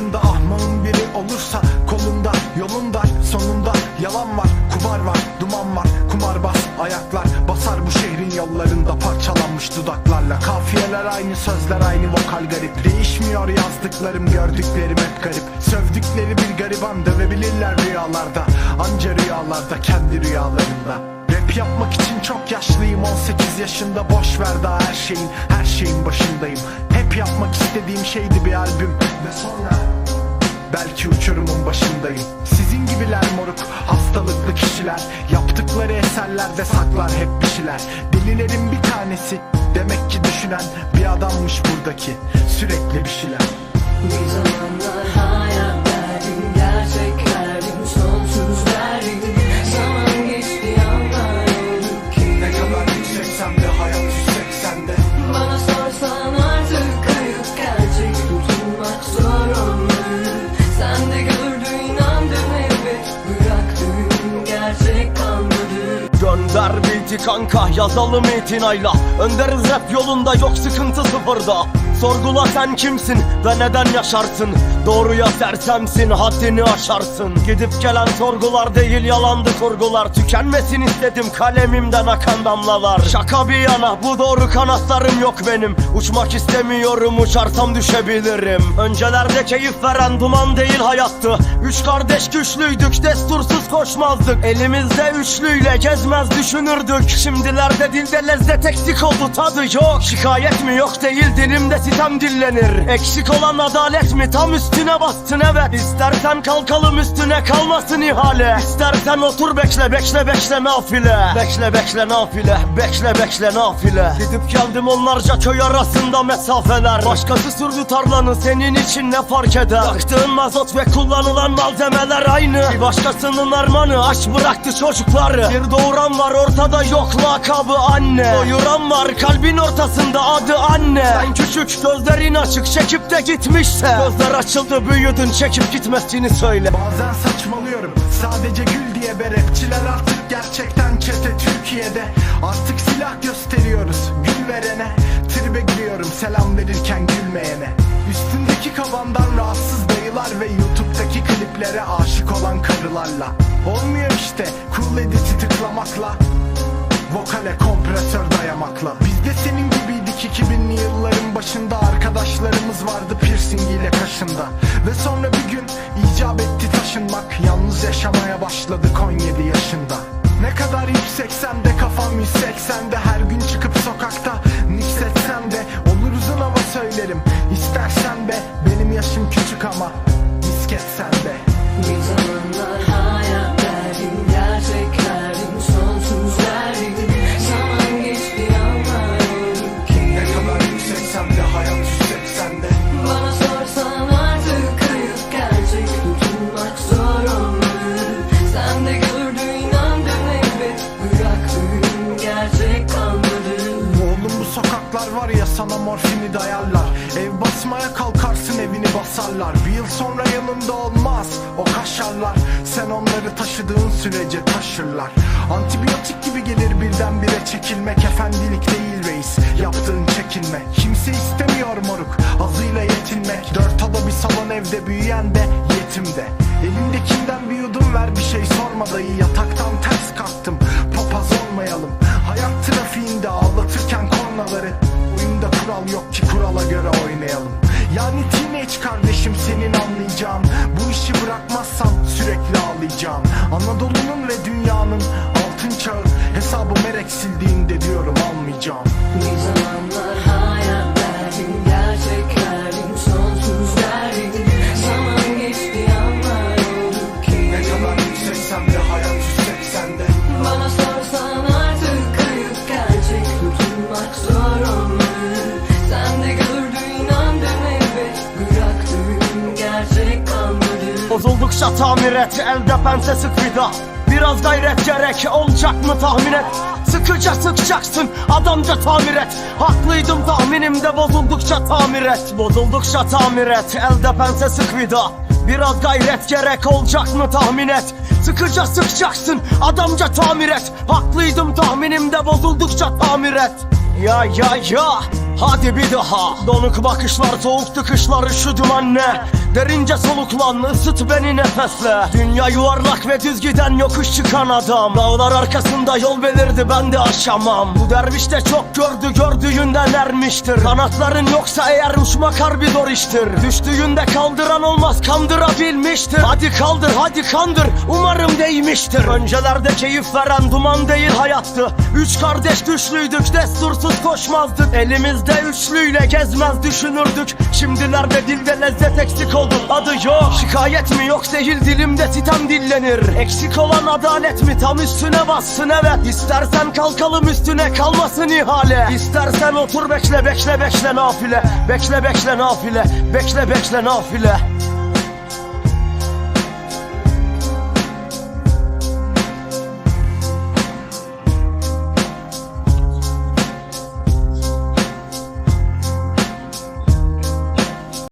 Yarın da biri olursa Kolunda yolunda sonunda yalan var Kumar var duman var kumarbaz ayaklar Basar bu şehrin yollarında parçalanmış dudaklarla. Kafiyeler aynı sözler aynı vokal garip. Değişmiyor yazdıklarım gördüklerim hep garip. Sövdükleri bir gariban dövebilirler rüyalarda. Anca rüyalarda kendi rüyalarında. Rap yapmak için çok yaşlıyım 18 yaşında boş ver daha her şeyin her şeyin başındayım. Hep yapmak istediğim şeydi bir albüm. Ve sonra Belki uçurumun başındayım. Sizin gibiler moruk hastalıklı kişiler. Yaptıkları eserlerde saklar hep bir şeyler. Delilerin bir tanesi Demek ki düşünen bir adammış buradaki. Sürekli bir şeyler. Bir zamanlar hayat Beati kanka yazalım itinayla. Önderiz rap yolunda yok sıkıntı sıfırda Sorgula sen kimsin ve neden yaşarsın? Doğruya sersemsin haddini aşarsın. Gidip gelen sorgular değil yalandı kurgular. Tükenmesin istedim kalemimden akan damlalar. Şaka bir yana bu doğru kanatlarım yok benim. Uçmak istemiyorum uçarsam düşebilirim. Öncelerde keyif veren duman değil hayattı. Üç kardeş güçlüydük destursuz koşmazdık. Elimizde üçlüyle gezmez düşünürdük. Şimdilerde dilde lezzet eksik oldu tadı yok. Şikayet mi yok değil dilimde sitem dillenir. Eksik olan adalet mi? Tam üstüne bastın evet. İstersen kalkalım üstüne kalmasın ihale. İstersen otur bekle bekle bekle nafile. Bekle bekle nafile bekle bekle nafile. Gidip geldim onlarca köy arasında mesafeler. Başkası sürdü tarlanı senin için ne fark eder? Yaktığın mazot ve kullanılan malzemeler aynı. Bir başkasının armanı aç bıraktı çocukları. Bir doğuran var ortada yok lakabı anne. Doyuran var kalbin ortasında adı anne. Sen küçük gözlerin açık çekip de gitmişse. Gözler açıldı büyüdün çekip gitmesini söyle. Bazen saçmalıyorum sadece gül diye be rapçiler artık gerçekten çete Türkiye'de. Artık silah gösteriyoruz gül verene. Tribe giriyorum selam verirken gülmeyene. Üstündeki kabandan rahatsız dayılar ve YouTube'daki kliplere aşık olan karılarla. Olmuyor işte cool edit'i tıklamakla Vokale kompresör dayamakla. Biz de senin gibiydik 2000'li yılların başında. Arkadaşlarımız vardı piercingiyle kaşında. Ve sonra bir gün icap etti taşınmak. Yalnız yaşamaya başladık 17 yaşında. Ne kadar yükseksem de kafam 180'de Her gün çıkıp sokakta niksetsem de Olur uzun hava söylerim. İstersen be benim yaşım küçük ama Misket sende Bir var ya sana morfini dayarlar. Ev basmaya kalkarsın evini basarlar. Bir yıl sonra yanında olmaz o kaşarlar. Sen onları taşıdığın sürece taşırlar. Antibiyotik gibi gelir birdenbire çekilmek. Efendilik değil reis yaptığın çekinme Kimse istemiyor moruk azıyla yetinmek. Dört oda bir salon evde büyüyen de yetim de Elindekinden bir yudum ver bir şey sorma dayı. Yataktan ters kalktım kural yok ki kurala göre oynayalım. Yani teenage kardeşim senin anlayacağın. Bu işi bırakmazsam sürekli ağlayacağım. Anadolu'nun ve dünyanın altın çağı Hesabım her eksildiğinde diyorum almayacağım Tamir et elde pense sık vida. Biraz gayret gerek olacak mı tahmin et? Sıkıca sıkacaksın adamca tamir et. Haklıydım tahminimde bozuldukça tamir et. Bozuldukça tamir et elde pense sık vida. Biraz gayret gerek olacak mı tahmin et? Sıkıca sıkacaksın adamca tamir et. Haklıydım tahminimde bozuldukça tamir et. Ya ya ya Hadi bir daha. Donuk bakışlar soğuk tıkışlar üşüdüm anne. Derince soluklan ısıt beni nefesle. Dünya yuvarlak ve düz giden yokuş çıkan adam. Dağlar arkasında yol belirdi ben de aşamam. Bu derviş de çok gördü gördüğünden ermiştir. Kanatların yoksa eğer uçmak harbi zor iştir. Düştüğünde kaldıran olmaz kandırabilmiştir. Hadi kaldır hadi kandır umarım değmiştir. Öncelerde keyif veren duman değil hayattı. Üç kardeş güçlüydük destursuz koşmazdık. Elimizde üçlüyle gezmez düşünürdük. Şimdilerde dilde lezzet eksik oldu. Adı yok. Şikayet mi yok değil dilimde sitem dillenir. Eksik olan adalet mi? Tam üstüne bassın evet. İstersen kalkalım üstüne kalmasın ihale. İstersen otur bekle bekle bekle nafile. Bekle bekle nafile. Bekle bekle nafile